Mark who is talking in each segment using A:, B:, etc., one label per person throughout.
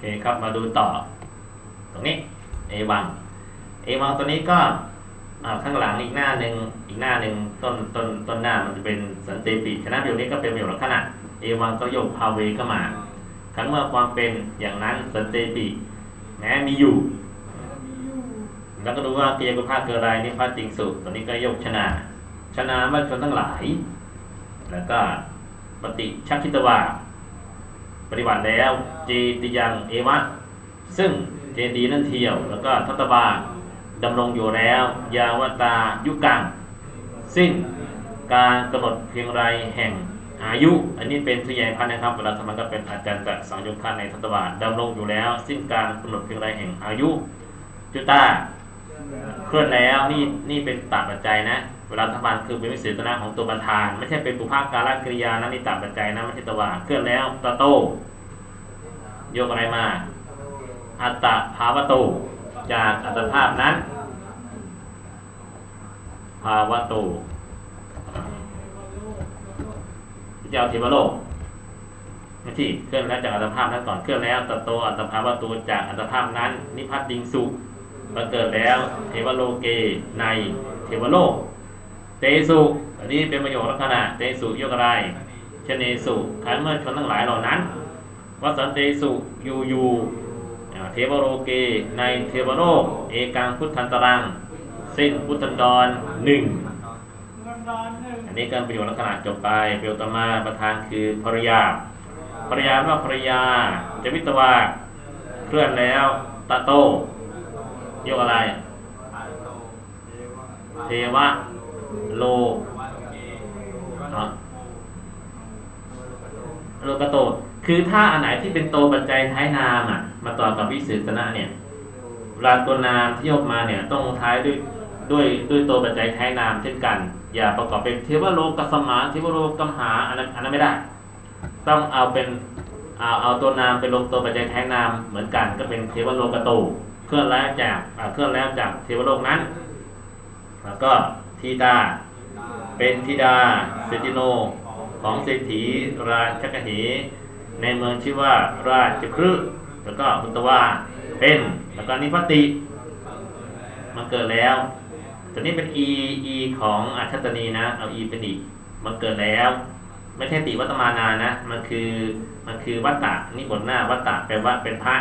A: เคครับมาดูต่อ ตรงนี้เอวังเอวังตัวนี้ก็ข้างหลังอีกหน้าหนึ่งอีกหน้าหนึ่งต้นต้นต้นหน้ามันจะเป็นสันติปิฉะนั้นประโยคนี้ก็เป็นประโยคลักษณะเอวังก็โยกพาเวก็มาครั้นเมื่อความเป็นอย่างนั้นสันติปิแม้มีอยู่ แล้วก็ดูว่าเกิยกุภาเกิดอะไรนี่พระจริงสุดตัวนี้ก็โยกชนะชนะว่าชนทั้งหลาย แล้วก็ปฏิชักคิตวา ปฏิบัติแล้วเจติยังเอวะซึ่งเจดีนั่นเที่ยว แล้วก็ทัตบาดำรงอยู่แล้ว ยาวตายุกังสิ้นการกำหนดเพียงไรแห่งอายุ อันนี้เป็นทุยายพันธ์นะครับเวลาทำมันก็เป็นอาจารย์ตะสังยุคาในทัตบาดำรงอยู่แล้ว สิ้นการกำหนดเพียงไรแห่งอายุ จุตาเคลื่อนแล้วนี่นี่เป็นตาปัจจัยนะ เวลาทบานคือเป็นวิเศษณะของตัวประธาน ไม่ใช่เป็นปุภาการกริยานะนี่ตาปัจจัยนะไม่ใช่ตวาเคลื่อนแล้วตะโตโยกอะไรมา อัตตาภาวโตจากอัตภาพนั้น ภาวโตเจ้าเทวโลกไม่ที่เคลื่อนแล้วจากอัตภาพนั้นก่อนเคลื่อนแล้วตะโตอัตภาวโตจากอัตภาพนั้น นิพพัตติงสุบังเกิดแล้ว เทวโลเกในเทวโลก เตสุอันนี้เป็นประโยคลักษณะเตสุโยกอะไรชเนสุขันเมื่อชนทั้งหลายเหล่านั้นวัสันเตสุยูยูเทวโลเก ในเทวโลกเอกังพุทธันตรังสิ้นพุทธันดรหนึ่งอันนี้การประโยชน์ลักษณะจบไปประโยชน์ต่อมาประธานคือภรรยาภรรยาว่าภรรยาจะวิตวาเคลื่อนแล้วตะโตโยกอะไร เทวะ โลเนาะโลกโต คือถ้าอันไหนที่เป็นโตปัจจัยท้ายนามอะ มาต่อกับวิเศษณะเนี่ยเวลาตัวนามที่ยกมาเนี่ย ต้องท้ายด้วยด้วยด้วยตัวปัจจัยท้ายนามเช่นกัน อย่าประกอบเป็นเทวโลกสมาเทวโลกัมหาอันนั้นอันนั้นไม่ได้ ต้องเอาเป็นเอาเอาตัวนามเป็นลงตัวปัจจัยท้ายนามเหมือนกันก็เป็นเทวโลกโตเคลื่อนแล้วจากเคลื่อนแล้วจากเทวโลกนั้น แล้วก็ ทีดา เป็นธิดาเศรษฐิโน ของเศรษฐีราชกเหในเมืองชื่อว่าราชครึแล้วก็พุตวาเป็นแล้วก็นิพติมันเกิดแล้วตัวนี้เป็น e e ของอัชตนีนะ เอา e เป็นอีกมันเกิดแล้ว ไม่ใช่ติวัตมานานะ มันคือมันคือวัตตะนี่บทหน้าวัตตะแปลว่าเป็นพระ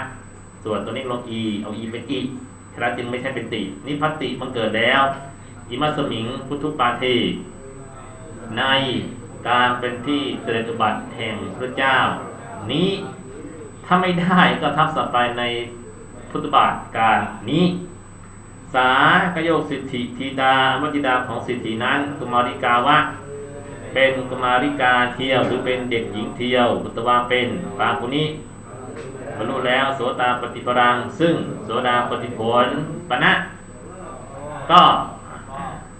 A: ส่วนตัวนี้ลง e เอา e เป็นอีฉะนั้นจึงไม่ใช่เป็นตินิพัติมันเกิดแล้ว อิมัสมิงพุทธุปาเทในการเป็นที่เสด็จอุบัติแห่งพระเจ้า นี้ถ้าไม่ได้ก็ทับศัพท์ไปในพุทธบาทการนี้ สากโยกสิทธิธีดาวัจิดาของสิทธินั้นกุมาริกาวะเป็นกุมาริกาเที่ยวหรือเป็นเด็กหญิงเที่ยวพุทธวาเป็นปากุนี้บรรลุแล้วโสตาปฏิปรัง ซึ่งโสดาปฏิผลปณะก็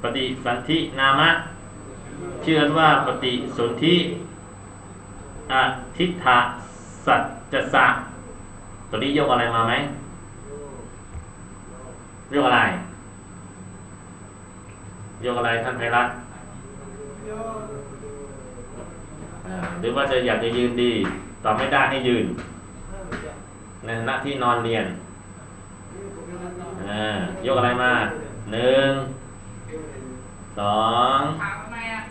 A: ปฏิสันธินามะ เชื่อว่าปฏิสนธิอทิฏฐะสัจจสะตัวนี้ยกอะไรมาไหมยกอะไรยกอะไรท่านไพรัตน์อ่าหรือว่าจะอยากจะยืนดีตอบไม่ได้ให้ยืนในฐานะที่นอนเรียนอ่ายกอะไรมาหนึ่ง สอง
B: ถามทำไมอะ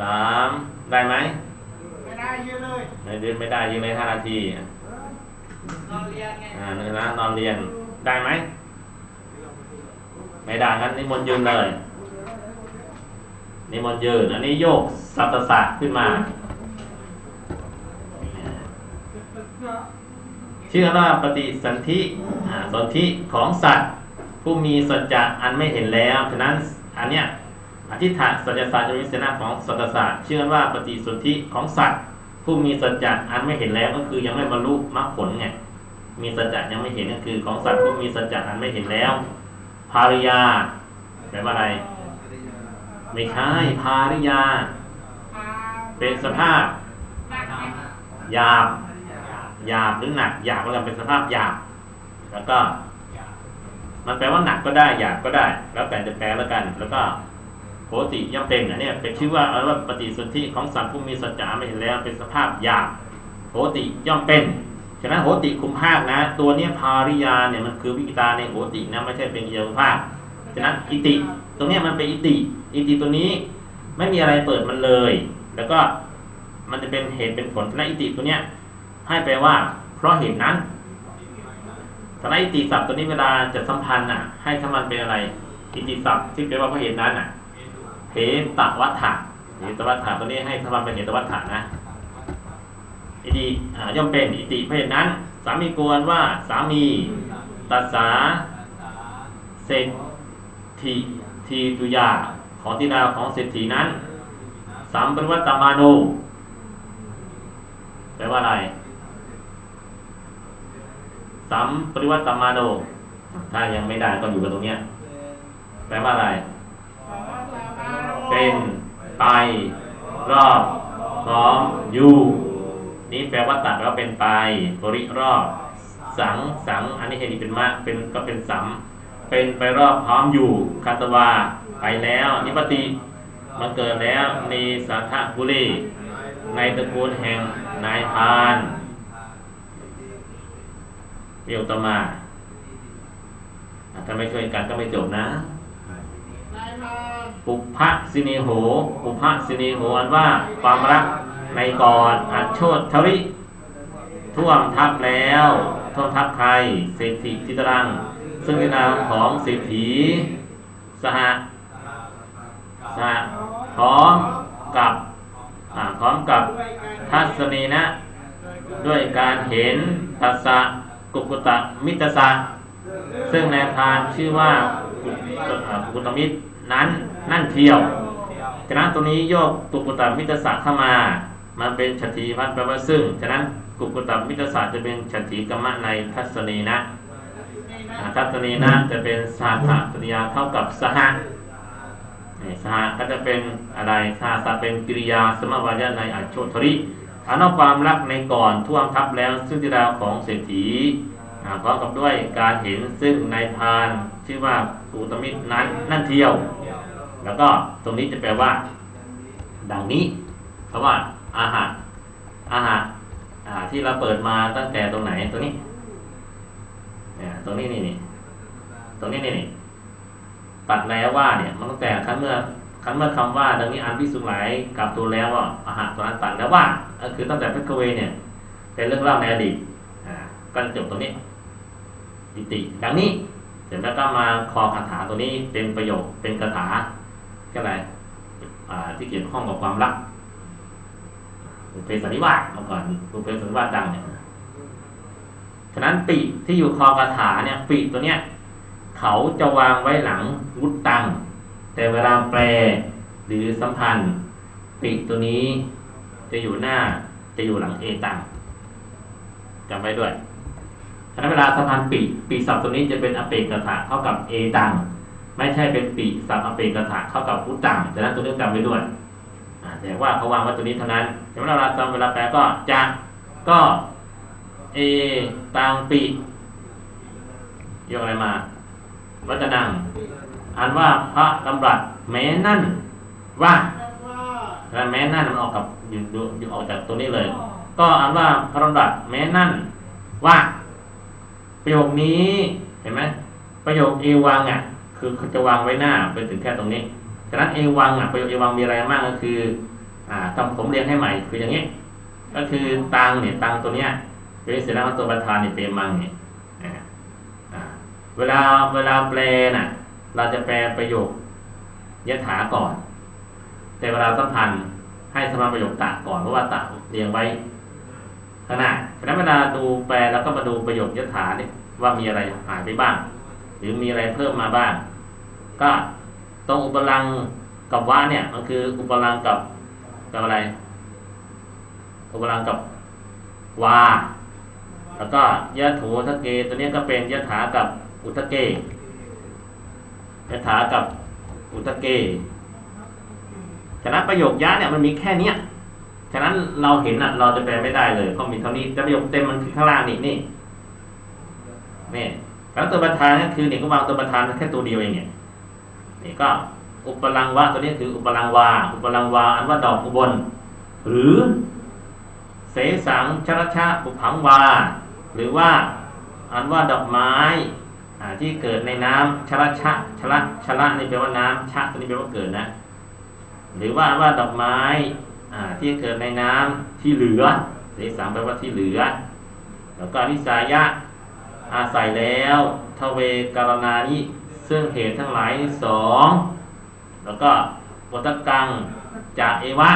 A: สามได้ไหม
B: ไม่ได้ยืนเลย
A: ไม่ได้ไม่ได้ยืนเลยห้านาที
B: นอนเรียนไง
A: อ่าหนึ่งนะนอนเรียนได้ไหมไม่ได้งั้นนิมนต์ยืนเลยนิมนต์ยืนอันนี้โยกสัตตสะขึ้นมาชื่อว่าปฏิสันธิอ่าสนธิของสัตว์ ผู้มีสัจจะอันไม่เห็นแล้วฉะนั้นอันเนี้ยอธิษฐานสัจศาสตร์จะมีเสนาของสัตศาสตร์เชื่อว่าปฏิสนธิของสัตว์ ผู้มีสัจจะอันไม่เห็นแล้วก็คือยังไม่บรรลุมรรคผลไงมีสัจจะยังไม่เห็นก็คือของสัตว์ผู้มีสัจจะอันไม่เห็นแล้ว ภาริยาแปลว่าอะไร ไม่ใช่ภาริยา เป็นสภาพ
B: หนักไหม
A: หยาบหยาบหรือหนักหยาบก็จะเป็นสภาพหยาบแล้วก็ มันแปลว่าหนักก็ได้หยาบก็ได้ แล้วแต่จะแปลแล้วกัน แล้วก็โหติย่อมเป็นอันเนี้ยเป็นชื่อว่าเอาว่าปฏิสนธิของสัตว์ผู้มีสัจจะไม่เห็นแล้วเป็นสภาพหยาบโหติย่อมเป็นฉะนั้นโหติคุมภาคนะ ตัวเนี้ยภาริยาเนี่ยมันคือวิกิตาในโหตินะไม่ใช่เป็นกิยาคุมภาคฉะนั้นอิติตรงเนี้ยมันเป็นอิติ อิติตัวนี้ไม่มีอะไรเปิดมันเลย แล้วก็มันจะเป็นเหตุเป็นผลฉะนั้นอิติตัวเนี้ยให้แปลว่า เพราะเหตุนั้น ฉะนั้นอิติศัพท์ตัวนี้เวลาจะสัมพันธ์อะ ให้ถ้ามันเป็นอะไรอิติศัพท์ที่แปลว่าเพราะเหตุนั้นอะเหตวัฏฐะเหตวัฏฐะตัวนี้ให้ถ้ามันเป็นเหตวัฏฐะนะอิติย่อมเป็นอิติเพศนั้น สามีกวนว่าสามีตัสสาเศรษฐีทีตุยาของทิดาของเศรษฐีนั้นสัมปริวัตตมาโนแปลว่าอะไร สัมปริวัตตมาโน ถ้ายังไม่ได้ก็อยู่กับตรงเนี้ยแปลว่าอะไร เป็นไป รอบพร้อมอยู่นี่แปลว่าตัดแล้วเป็นไปบริรอบ สังสังอันนี้เห็นเป็นมะเป็นก็เป็นสัมเป็นไปรอบพร้อมอยู่คาตวาไปแล้ว นิปติมันเกิดแล้วในสัทธกุลีในตระกูลแห่งนายพราน เรียวตมาถ้าไม่ช่วยกันก็ไม่จบนะปุพพสิเนโหปุพพสิเนโหอันว่าความรักในกอนอัจโชตทริ ท่วมทับแล้วท่วมทับใครเศรษฐีจิตรัง ซึ่งเป็นนามของเศรษฐีสหสหพร้อมกับพร้อมกับทัศนีนะ ด้วยการเห็นตัสสะ กุกุตะมิตรสะซึ่งในพานชื่อว่ากุกุตมิตรนั้นนั่นเที่ยวฉะนั้นตรงนี้โยกกุกุตมิตรสะเข้ามามันเป็นฉทีพัฒน์แปลว่าซึ่งฉะนั้นกุกุตมิตรสะจะเป็นฉทีกรรมะในทัศนีนะทัศนีนะจะเป็นสาธปริยาเข้ากับสหสหก็จะเป็นอะไรสหสะเป็นกิริยาสมวายะในอัจโชทริ อันเอาความรักในก่อนท่วมทับแล้วซึ่งที่ดาวของเศรษฐีพร้อมกับด้วยการเห็นซึ่งในพานชื่อว่ากุตมิตรนั้นนั่นเที่ยว แล้วก็ตรงนี้จะแปลว่า ดังนี้เพราะว่าอาหารอาหารที่เราเปิดมาตั้งแต่ตรงไหนตัวนี้เนี่ยตรงนี้นี่นี่ตรงนี้นี่นี่ตัดแล้วว่าเนี่ยมันตั้งแต่ครั้นเมื่อ คันเมื่อคำว่าดังนี้อันพิสุงหลายกลับตัวแล้วว่าอาหารตัวนั้นตัดแล้วว่าก็คือตั้งแต่พิกเวเนี่ย เป็นเรื่องเล่าในอดีตก็จบตรงนี้อิติ ดังนี้ เสร็จแล้วก็มาคอคาถาตัวนี้เป็นประโยคเป็นคาถาก็อะไรที่เกี่ยวข้องกับความรักบุเพสันนิวาสเมื่อก่อนบุเพสันนิวาสดังเนี่ยฉะนั้นปีที่อยู่คอคาถาเนี่ย ปีตัวเนี้ยเขาจะวางไว้หลังวุตตัง แต่เวลาแปลหรือสัมพันธ์ปีตัวนี้จะอยู่หน้าจะอยู่หลังเอตังจำไว้ด้วยฉะนั้นเวลาสัมพันธ์ปีปีศัพท์ตัวนี้จะเป็นอเปกกถาเข้ากับเอตังไม่ใช่เป็นปีศัพท์อเปกกถาเข้ากับอุตังฉะนั้นตัวนี้จำไว้ด้วยแต่ว่าเขาวางไว้ตัวนี้เท่านั้นแต่เวลาจำเวลาแปลก็จะก็เอตังปียกอะไรมาวัจนัง อ่านว่าพระดำรัสแม้นั่นว่าแม้นั่นมันออกกับอยู่อยู่ออกจากตัวนี้เลย ก็อ่านว่าพระดำรัสแม้นั่นว่าประโยคนี้เห็นไหมประโยคเอวังอะ คือเขาจะวางไว้หน้าไปถึงแค่ตรงนี้ฉะนั้นเอวังอะประโยคเอวังมีอะไรมากก็คือ อ่าทำผมเรียงให้ใหม่คืออย่างนี้ ก็คือตังเนี่ยตังตัวเนี้ยเป็นเสนาตัวประธานเนี่ยเปรมังเนี่ยเวลาเวลาแปลน่ะ เราจะแปลประโยคยถาก่อน แต่เวลาสัมพันธ์ให้สมาประโยคตะก่อนเพราะว่าตะเรียงไว้ข้างหน้าฉะนั้นเวลาดูแปลแล้วก็มาดูประโยคยถาเนี่ยว่ามีอะไรหายไปบ้าง หรือมีอะไรเพิ่มมาบ้าง ก็ตรงอุปลังค์กับว่าเนี่ยมันคืออุปลังค์กับกับอะไร อุปลังค์กับวาแล้วก็ยะโถทะเก ตัวนี้ก็เป็นยะถากับอุทะเก ยะถากับอุทะเกฉะนั้นประโยคยะเนี่ยมันมีแค่เนี้ยฉะนั้นเราเห็นอะ เราจะแปลไม่ได้เลยเพราะมีเท่านี้แต่ประโยคเต็มมันคือข้างล่างนี่นี่นี่แล้วตัวประธานก็คือเนี่ยก็วางตัวประธานแค่ตัวเดียวเองเนี่ยนี่ก็อุปลังวะตัวนี้คืออุปลังวา อุปลังวาอันว่าดอกอุบล หรือเสสังชรชะปุผังวา หรือว่าอันว่าดอกไม้อ่า ที่เกิดในน้ำชละชะชละชละนี่แปลว่าน้ำชะตัวนี้แปลว่าเกิดนะ หรือว่าว่าดอกไม้ที่เกิดในน้ำที่เหลือเสสังแปลว่าที่เหลือ แล้วก็นิสายะอาศัยแล้วทเวการณานิซึ่งเหตุทั้งหลายสองแล้วก็วัตกังจะเอวะ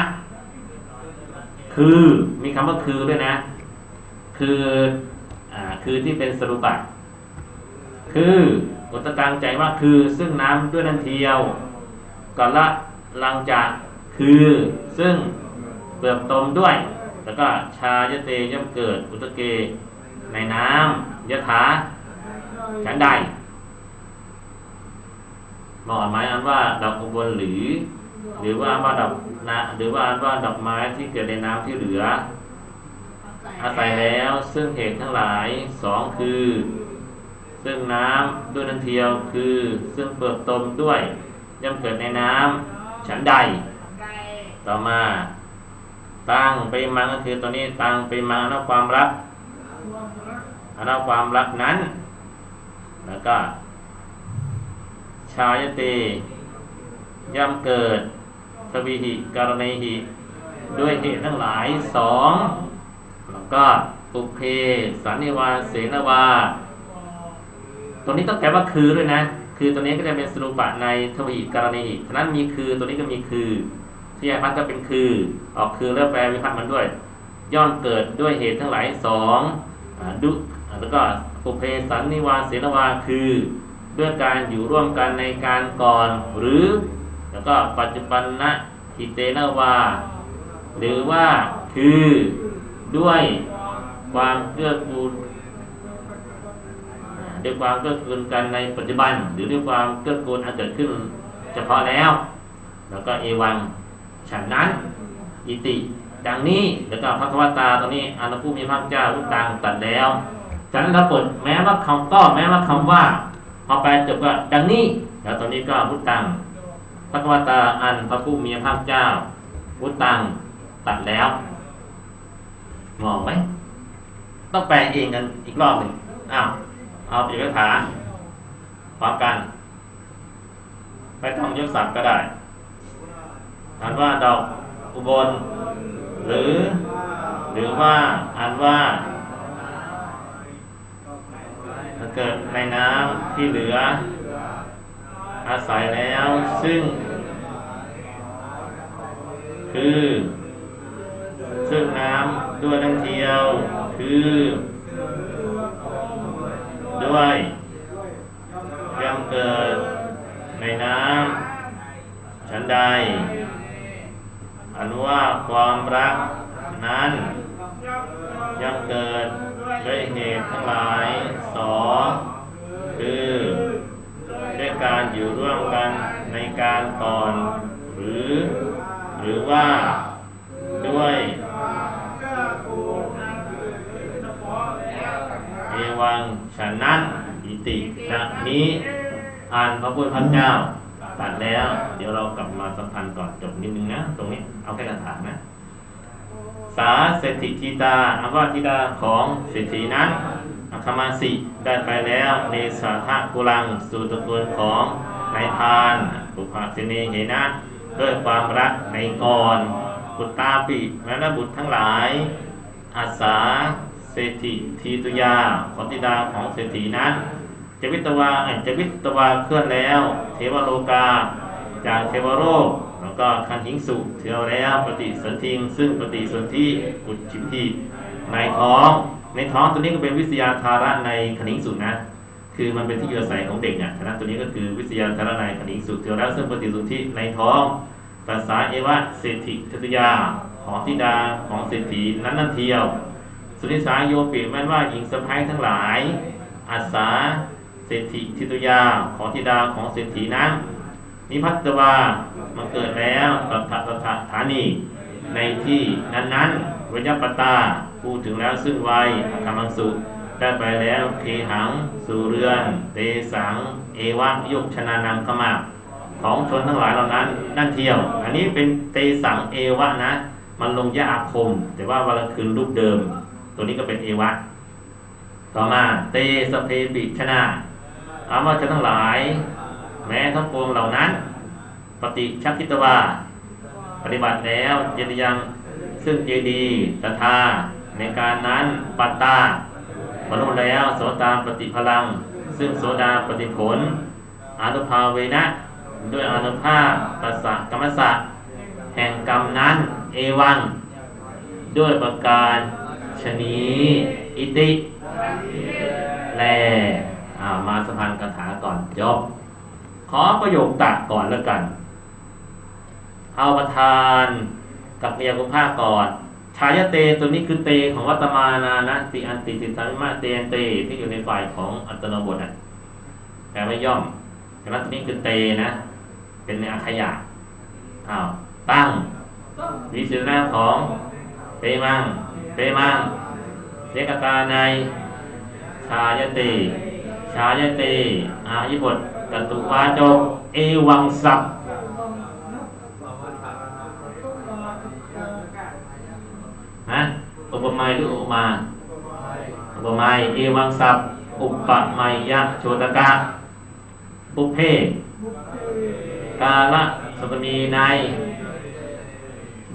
A: คือมีคำว่าคือด้วยนะ คืออคือที่เป็นสรุปะ คืออุตตังใจว่าคือซึ่งน้ำด้วยนั่นเทียวก่อนละลังจากคือซึ่งเปลือกตมด้วย แล้วก็ชายเตย่อมเกิดอุตเก ในน้ำยะถาฉันใดหมาะไหมอันว่าดอกอุบลหรือ หรือว่าว่าดอกนะหรือว่าว่าดอกไม้ที่เกิดในน้ำที่เหลือ อาศัยแล้วซึ่งเหตุทั้งหลายสองคือ ซึ่งน้ำด้วยนันเทียวคือซึ่งเปลือกตมด้วยย่อมเกิดในน้ำฉันใด ต่อมา ตั้งไปมังก็คือตัวนี้ตั้งไปมังอนนความรัก
B: รวมรัก
A: ความรักนั้น แล้วก็ ชายเตย่อมเกิดทวีหิการณีหิ ด้วยเหตุทั้งหลายสองแล้วก็ปุเพสันนิวาเสนวา ตรงนี้ต้องแปลว่าคือด้วยนะ คือตัวนี้ก็จะเป็นสรุปะในทวีกรณีฉะนั้นมีคือตัวนี้ก็มีคือที่ยพัฒน์ก็เป็นคือ ออกคือแล้วแปลวิพัฒน์มันด้วย ย่อมเกิดด้วยเหตุทั้งหลายสองอดุแล้วก็ปุเพสันนิวาเสนวาคือด้วยการอยู่ร่วมกันในการก่อน หรือ แล้วก็ปัจจุบันนะหิเตนวา หรือว่าคือด้วยความเกื้อกูล ด้วยความเกื้อกูลกันในปัจจุบัน หรือด้วยความเกื้อกูลอันเกิดขึ้น เฉพาะแล้ว แล้วก็เอวังฉันนั้น อิติ ดังนี้แล้วก็พระควตาตรงนี้อนุภูมิพระเจ้าพุทธังตัดแล้วฉันราเปิดแม้ว่าคำก็แม้ว่าคำว่าพอไปจบก็ดังนี้ แล้วตอนนี้ก็พุทธังพระควตาอันพระผู้มีพระเจ้าพุทธังตัดแล้วมองไหมต้องแปลเองกันอีกรอบหนึ่งอ้าว เอาเอกถาพร้อมกัน ไม่ต้องยกศัพท์ก็ได้อานว่าดอกอุบล หรือ หรือว่าอ่านว่าเกิดในน้ำที่เหลือ อาศัยแล้วซึ่ง คือ ซึ่งน้ำด้วยน้ำเทียวคือ ด้วยย่อมเกิดในน้ำฉันใด อันว่าความรักนั้นย่อมเกิดด้วยเหตุทั้งหลายสองคือด้วยการอยู่ร่วมกันในการก่อน หรือ หรือว่าด้วย นั้นอิติจากนี้อ่านพระพุทธเจ้าตัดแล้ว เดี๋ยวเรากลับมาสัมพันธ์ก่อนจบนิดนึงนะ ตรงนี้เอาแค่คาถานะ สาเศรษฐิทิตาอาวาทิตาของเศรษฐีนั้นอัคมาสิได้ไปแล้วในสาธากุลังสู่ตระกูลของนายพานบุพสินีเหนะด้วยความรักในก่อนบุตตาปิแม้และบุตรทั้งหลายอาสา เศรษฐิทีตุยาของธิดาของเศรษฐีนั้นจวิตวาเจวิตวาเคลื่อนแล้ว เทวโลกา จากเทวโลกแล้วก็คันหิงสุเทวแล้วปฏิสนธิงซึ่งปฏิสนธิอุจิมพีในท้องในท้องตัวนี้ก็เป็นวิทยาธาระในคันหิงสุนะคือมันเป็นที่อยู่อาศัยของเด็กอะฉะนั้นตัวนี้ก็คือวิทยาธาระในคันหิงสุเทวแล้วซึ่งปฏิสนธิในท้องภาษาเอวะเศรษฐิทตยาของธิดาของเศรษฐีนั้นนั่นเทียว สุนิสาโยปิแม้นว่าหญิงสะพ้ายทั้งหลายอาสาเศรษฐิทิตุยาของธิดาของเศรษฐีนั้นนิพัตวามันเกิดแล้วตัทตัทธฐานีในที่นั้นๆวิญญาปตาพูดถึงแล้วซึ่งวัยกำลังสุได้ไปแล้วเคหังสู่เรือน เตสัง เอวะยุคชนานังขมาของชนทั้งหลายเหล่านั้น นั่นเที่ยว อันนี้เป็นเตสังเอวะนะ มันลงยะอาคม แต่ว่าวันละคืนรูปเดิม ตัวนี้ก็เป็นเอวะต่อมาเตสเพปิชนะอามาจะทั้งหลาย แม้ทั้งปวงเหล่านั้น ปฏิชักคิตวาปฏิบัติแล้วเจดียังซึ่งเจดีตถาในการนั้นปัตตาบรรลุแล้วโสตาปฏิพลัง ซึ่งโสดาปฏิผลอานุภาเวนะ ด้วยอนุภาพปัสสะกรรมสะแห่งกรรมนั้น เอวัง ด้วยประการ ชนีอิติแลอ่ามาสะพานคาถาก่อนจบขอประโยคตัดก่อนแล้วกันเอาประธานกับเมียกุภาก่อนชายเตตัวนี้คือเตของวัตมานานะติอันติติสัมมาเตนเตที่อยู่ในฝ่ายของอัตโนบทอะแปลว่ย่อมแต่ว่าตัวนี้คือเตนะ เป็นในอาขยะอ้าวตั้งวิสุทธิของเตมัง เตมังเสกตาใน ชายเตชายเตอายิบทกตุวาโจเอวังสัพฮะอุปมาหรืออุปมาอุปมาเอวังสัพอุปมายะโชตกะปุเพกาละสตมีใน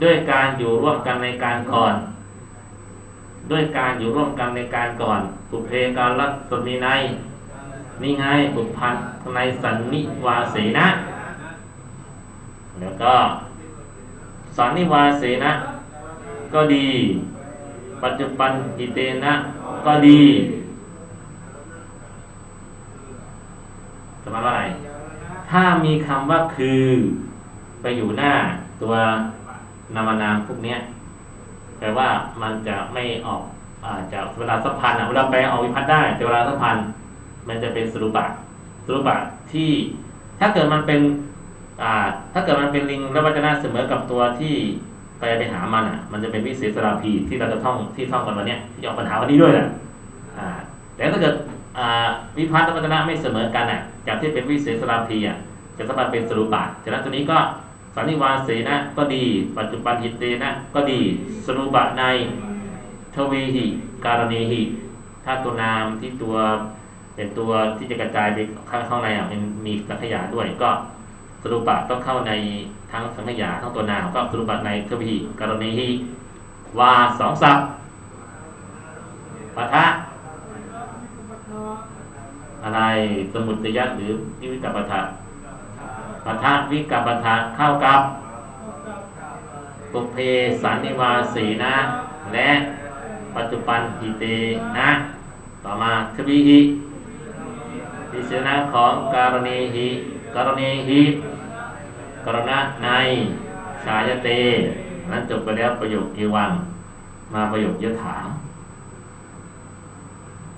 A: ด้วยการอยู่ร่วมกันในการก่อน ด้วยการอยู่ร่วมกันในการก่อนปุเพการลัสมีในนี่ไงปุพันในสันนิวาเสนะ แล้วก็ สันนิวาเสนะ ก็ดี ปัจจุบันหิเตนะ ก็ดีจะมาว่าอะไร ถ้ามีคำว่าคือไปอยู่หน้าตัวนามนามพวกเนี้ย แปลว่ามันจะไม่ออกอาจากเวลาสัมพันธ์เวลาแปลออกวิพัฒน์ได้ แต่เวลาสัมพันธ์มันจะเป็นสรุปะสรุปะที่ถ้าเกิดมันเป็นอ่าถ้าเกิดมันเป็นลิงแล้ววัจนะเสมอกับตัวที่ไปไปหามันอะ มันจะเป็นวิเศษสราพีที่เราจะท่องที่ท่องกันวันเนี้ยที่ออกปัญหาวันนี้ด้วยแหละอ่าแต่ถ้าเกิดอ่าวิพัฒน์และวัจนะไม่เสมอกันอะ จากที่เป็นวิเศษสราพีอะจะสามารถเป็นสรุปะฉะนั้นตัวนี้ก็ สันนิวาเสนะก็ดี ปัจจุบันหิตเตนะก็ดี สรุปะในทวีหิ การณีหิถ้าตัวนามที่ตัวเป็นตัวที่จะกระจายไปข้างข้างในอะมันมีสังขยาด้วยก็สรุปะต้องเข้าในทั้งสังขยาทั้งตัวนามก็สรุปะในทวีหิการณีหิวาสองศัพท์ปะทะอะไรสมุตยะหรือวิวิกัปปะทะ ปทะวิกัปทะเข้ากับปุเพสันนิวาสีนะ และปัจจุบันหิเตนะ ต่อมาทวีหิพิเศษของการณีหิการณีหิกรณะในชายเต นั้นจบไปแล้วประโยคเอวัง มาประโยคยถา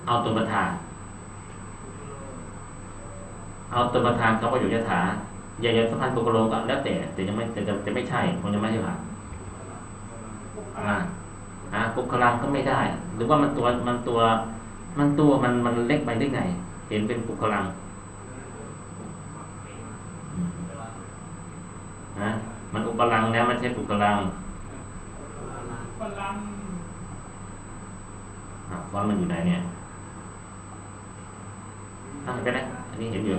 A: เอาตัวประธาน เอาตัวประธานเขาประโยคยถา อย่าอย่าสัมพันธ์ปุกโลก็แล้วแต่แต่ยังไม่แต่จะจะไม่ใช่คงจะไม่ใช่ผ่านอ่าอ่าปุคลังก็ไม่ได้ หรือว่ามันตัวมันตัวมันตัวมันมันเล็กไปได้ไง เห็นเป็นปุคลังนะมันอุปลังนะไม่ใช่ปุคลัง
B: พลัง
A: อะฟอนต์มันอยู่ไหนเนี่ยอะเห็นไหมอันนี้เห็นอยู่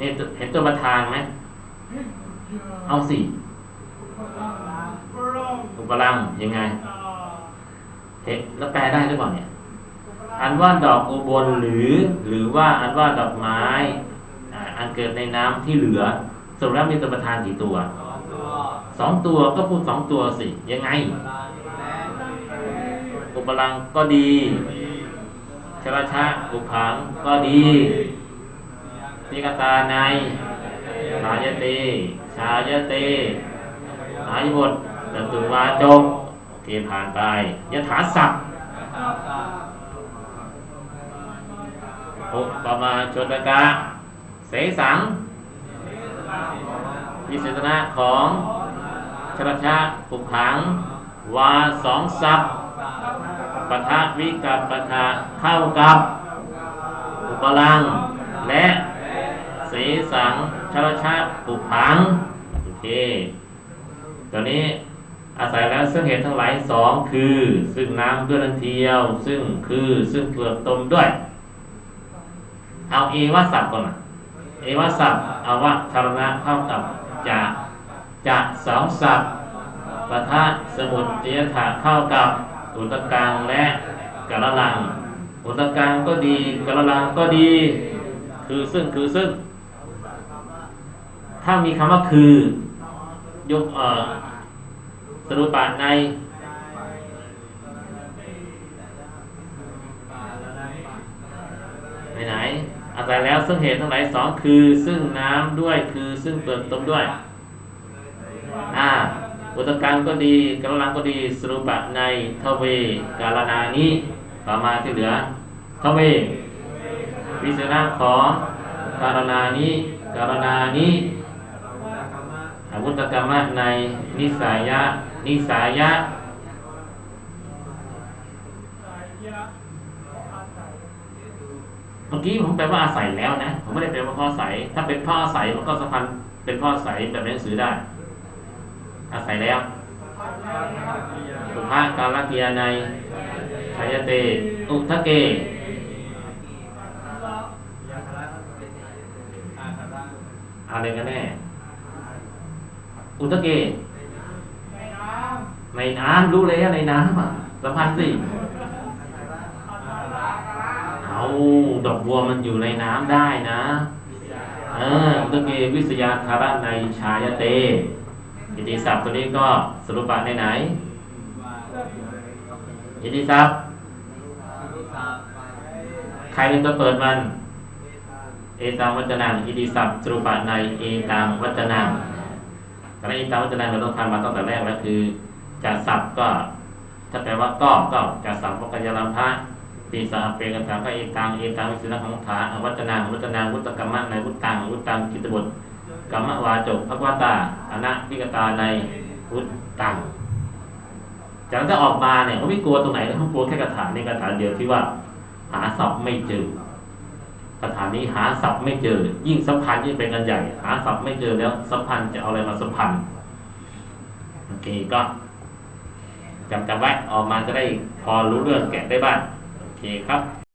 A: นี่ตัวเห็นตัวประธานไหมเอาสิ
B: พลังพลัง
A: อุปลังยังไง
B: ต่อ
A: เห็นแล้วแปลได้หรือเปล่าเนี่ย อันว่าดอกอุบลหรือหรือว่าอันว่าดอกไม้อ่าอันเกิดในน้ำที่เหลือสรุปแล้วมีตัวประธานกี่ตัวสองตัวก็พูดสองตัวสิ ยังไง อุปลังก็ดีชราชะอุผังก็ดี นิกตาในชายเตชายเตอายบทตตุวาจบโอเคผ่านไปยถาศัพท์อุปมาชนกะเสสังวิเศษณะของชรชะอุผัง วาสองศัพท์ปะทะวิกับปะทะเข้ากับ อุปลัง และ สสังชรชะอุผังโอเคตัวนี้อาศัยแล้วซึ่งเหตุทั้งหลายสองคือ ซึ่งน้ำเพื่อนันเทียว ซึ่งคือซึ่งเปลือกตมด้วย เอาเอวสัพท์ก่อนนะเอวสัพท์เอาว่าธารณะเข้ากับจะจะสองสัพท์ปะทะสมุทเจยถาเข้ากับอุตกังและกะละลัง อุตกังก็ดีกะละลังก็ดี คือซึ่งคือซึ่ง ถ้ามีคำว่าคือยกเออสรุปปะในไหนไหนอาศัยแล้วซึ่งเหตุทั้งหลายสองคือซึ่งน้ำด้วยคือซึ่งเปลือกตมด้วย อ่า อุตกังก็ดีกำลังก็ดีสรุปะในทเวกาลนานี้ต่อมาที่เหลือทเววิสนะของการนานี้การนานี้ อวุตกรรมะในนิสายะ นิสายะ เมื่อกี้ผมแปลว่าอาศัยแล้วนะ ผมไม่ได้แปลว่าพ่ออาศัย ถ้าเป็นพ่ออาศัยมันก็สัมพันธ์เป็นพ่ออาศัยแบบในหนังสือได้ อาศัยแล้วสุภาพการลกียในชายเต อุทะเกอะไรกันแน่ อุตะเกในน้ำรู้เลยอะในน้ำอะสัมพันธ์สิเอาดอกบัวมันอยู่ในน้ำได้นะเอออุตะเกวิสยาคาระในชายเตอิติศัพท์ตัวนี้ก็สรุปะในไหนอิติศัพท์ใครเป็นตัวเปิดมัน เอตังวัจนังอิติศัพท์สรุปะในเอตังวัจนัง การเอตังวัจนังเราต้องทำมาตั้งแต่แรกแล้วคือจะศัพท์ก็ ถ้าแปลว่าก็ก็จะศัพท์ว่ากัญญาลัมพะปีสาเปกันถามก็เอตังเอตังวิสุณของฐานวัจนังวัจนังวุตกรรมะในวุตตังวุตตังกิตบุตรกรรมวาจกภควตาอนะวิกตาในวุตตังจากนั้นถ้าออกมาเนี่ยเขาไม่กลัวตรงไหนเขากลัวแค่คาถาในคาถาเดียวที่ว่า หาศัพท์ไม่เจอ คาถานี้หาศัพท์ไม่เจอ ยิ่งสัมพันธ์ยิ่งเป็นกันใหญ่ หาศัพท์ไม่เจอแล้วสัมพันธ์จะเอาอะไรมาสัมพันธ์โอเคก็จำจำไว้ออกมาจะได้พอรู้เรื่องแกะได้บ้างโอเคครับ